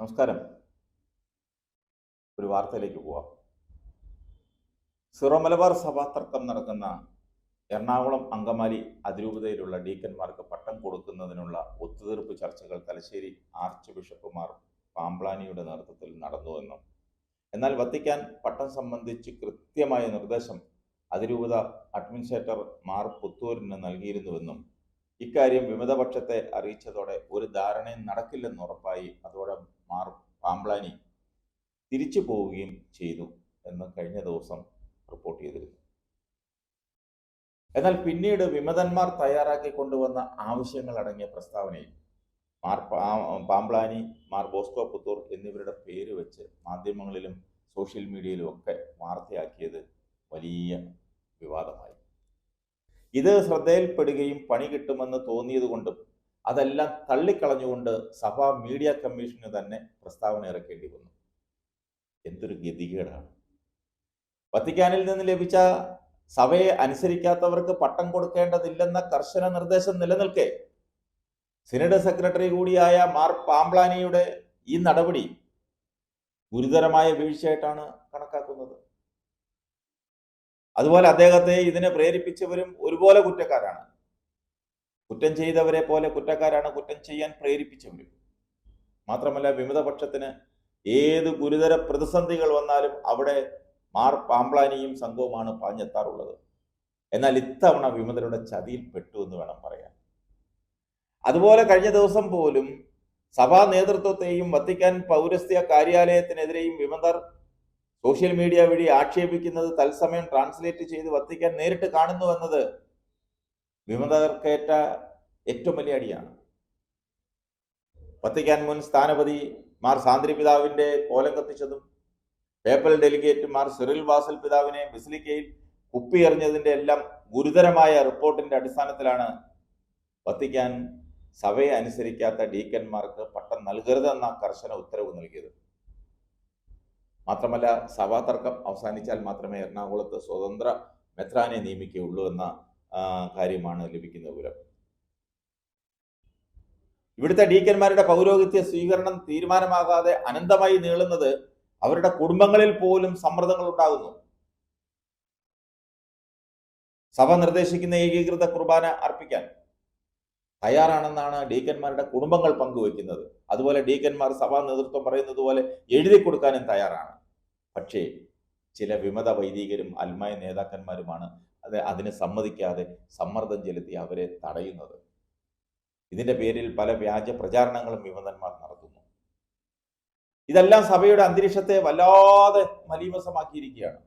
നമസ്കാരം. ഒരു വാർത്തയിലേക്ക് പോവാം. സിറോ മലബാർ സഭാ തർക്കം നടക്കുന്ന എറണാകുളം അങ്കമാലി അതിരൂപതയിലുള്ള ഡീക്കന്മാർക്ക് പട്ടം കൊടുക്കുന്നതിനുള്ള ഒത്തുതീർപ്പ് ചർച്ചകൾ തലശ്ശേരി ആർച്ച് ബിഷപ്പുമാർ പാമ്പ്ലാനിയുടെ നേതൃത്വത്തിൽ നടന്നുവെന്നും എന്നാൽ വത്തിക്കാൻ പട്ടം സംബന്ധിച്ച് കൃത്യമായ നിർദ്ദേശം അതിരൂപത അഡ്മിനിസ്ട്രേറ്റർ മാർ പുത്തൂരിന് നൽകിയിരുന്നുവെന്നും ഇക്കാര്യം വിമതപക്ഷത്തെ അറിയിച്ചതോടെ ഒരു ധാരണയും നടക്കില്ലെന്ന് ഉറപ്പായി. അതോടെ മാർ പാംബ്ലാനി തിരിച്ചു പോവുകയും ചെയ്തു എന്ന് കഴിഞ്ഞ ദിവസം റിപ്പോർട്ട് ചെയ്തിരുന്നു. എന്നാൽ പിന്നീട് വിമതന്മാർ തയ്യാറാക്കി കൊണ്ടുവന്ന ആവശ്യങ്ങൾ അടങ്ങിയ പ്രസ്താവനയിൽ മാർ പാംബ്ലാനി മാർ ബോസ്കോ പുത്തൂർ എന്നിവരുടെ പേര് വെച്ച് മാധ്യമങ്ങളിലും സോഷ്യൽ മീഡിയയിലും ഒക്കെ വാർത്തയാക്കിയത് വലിയ വിവാദമായി. ഇത് ശ്രദ്ധയിൽപ്പെടുകയും പണി കിട്ടുമെന്ന് തോന്നിയതുകൊണ്ടും അതെല്ലാം തള്ളിക്കളഞ്ഞുകൊണ്ട് സഭാ മീഡിയ കമ്മീഷന് തന്നെ പ്രസ്താവന ഇറക്കേണ്ടി വന്നു. എന്തൊരു ഗതികേടാണ്. വത്തിക്കാനിൽ നിന്ന് ലഭിച്ച സഭയെ അനുസരിക്കാത്തവർക്ക് പട്ടം കൊടുക്കേണ്ടതില്ലെന്ന കർശന നിർദ്ദേശം നിലനിൽക്കെ സിനഡ് സെക്രട്ടറി കൂടിയായ മാർ പാംബ്ലാനിയുടെ ഈ നടപടി ഗുരുതരമായ വീഴ്ചയായിട്ടാണ് കണക്കാക്കുന്നത്. അതുപോലെ അദ്ദേഹത്തെ ഇതിനെ പ്രേരിപ്പിച്ചവരും ഒരുപോലെ കുറ്റക്കാരാണ്. കുറ്റം ചെയ്തവരെ പോലെ കുറ്റക്കാരാണ് കുറ്റം ചെയ്യാൻ പ്രേരിപ്പിച്ചവരും. മാത്രമല്ല വിമതപക്ഷത്തിന് ഏത് ഗുരുതര പ്രതിസന്ധികൾ വന്നാലും അവിടെ മാർ പാമ്പ്ലാനിയും സംഘവുമാണ് പാഞ്ഞെത്താറുള്ളത്. എന്നാൽ ഇത്തവണ വിമതരുടെ ചതിയിൽ പെട്ടു എന്ന് വേണം പറയാൻ. അതുപോലെ കഴിഞ്ഞ ദിവസം പോലും സഭാ നേതൃത്വത്തെയും വത്തിക്കാൻ പൗരസ്ത്യ കാര്യാലയത്തിനെതിരെയും വിമതർ സോഷ്യൽ മീഡിയ വഴി ആക്ഷേപിക്കുന്നത് തത്സമയം ട്രാൻസ്ലേറ്റ് ചെയ്ത് വത്തിക്കാൻ നേരിട്ട് കാണുന്നു എന്നത് വിമതർക്കേറ്റ ഏറ്റവും വലിയ അടിയാണ്. വത്തിക്കാൻ മുൻ സ്ഥാനപതി മാർ സാന്ദ്രി പിതാവിന്റെ കോലം കത്തിച്ചതും papal delegate Mar Cyril Vasil പിതാവിനെ ബസിലിക്കയിൽ കുപ്പിയെറിഞ്ഞതിന്റെ എല്ലാം ഗുരുതരമായ റിപ്പോർട്ടിന്റെ അടിസ്ഥാനത്തിലാണ് വത്തിക്കാൻ സഭയെ അനുസരിക്കാത്ത ഡീക്കന്മാർക്ക് പട്ടം നൽകരുതെന്ന കർശന ഉത്തരവ് നൽകിയത്. മാത്രമല്ല സഭാ തർക്കം അവസാനിച്ചാൽ മാത്രമേ എറണാകുളത്ത് സ്വതന്ത്ര മെത്രാനെ നിയമിക്കുകയുള്ളൂ എന്ന കാര്യമാണ് ലഭിക്കുന്ന വിവരം ഇവിടുത്തെ ഡീക്കന്മാരുടെ പൗരോഹിത്യ സ്വീകരണം തീരുമാനമാകാതെ അനന്തമായി നീളുന്നത് അവരുടെ കുടുംബങ്ങളിൽ പോലും സമ്മർദ്ദങ്ങൾ ഉണ്ടാകുന്നു. സഭ നിർദ്ദേശിക്കുന്ന ഏകീകൃത കുർബാന അർപ്പിക്കാൻ തയ്യാറാണെന്നാണ് ഡീക്കന്മാരുടെ കുടുംബങ്ങൾ പങ്കുവെക്കുന്നത് അതുപോലെ ഡീക്കന്മാർ സഭാ നേതൃത്വം പറയുന്നത് പോലെ എഴുതി കൊടുക്കാനും തയ്യാറാണ്. പക്ഷേ ചില വിമത വൈദികരും അൽമായ നേതാക്കന്മാരുമാണ് അത് അതിന് സമ്മതിക്കാതെ സമ്മർദ്ദം ചെലുത്തി അവരെ തടയുന്നത്. ഇതിന്റെ പേരിൽ പല വ്യാജ പ്രചാരണങ്ങളും വിമതന്മാർ നടത്തുന്നു. ഇതെല്ലാം സഭയുടെ അന്തരീക്ഷത്തെ വല്ലാതെ മലീമസമാക്കിയിരിക്കുകയാണ്.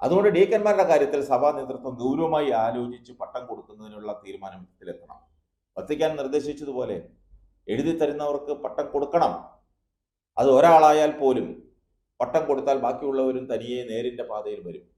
അതുകൊണ്ട് ഡീക്കന്മാരുടെ കാര്യത്തിൽ സഭാ നേതൃത്വം ഗൗരവമായി ആലോചിച്ച് പട്ടം കൊടുക്കുന്നതിനുള്ള തീരുമാനത്തിലെത്തണം വത്തിക്കാൻ നിർദ്ദേശിച്ചതുപോലെ എഴുതി തരുന്നവർക്ക് പട്ടം കൊടുക്കണം. അത് ഒരാളായാൽ പോലും പട്ടം കൊടുത്താൽ ബാക്കിയുള്ളവരും തനിയെ നേരിന്റെ പാതയിൽ വരും.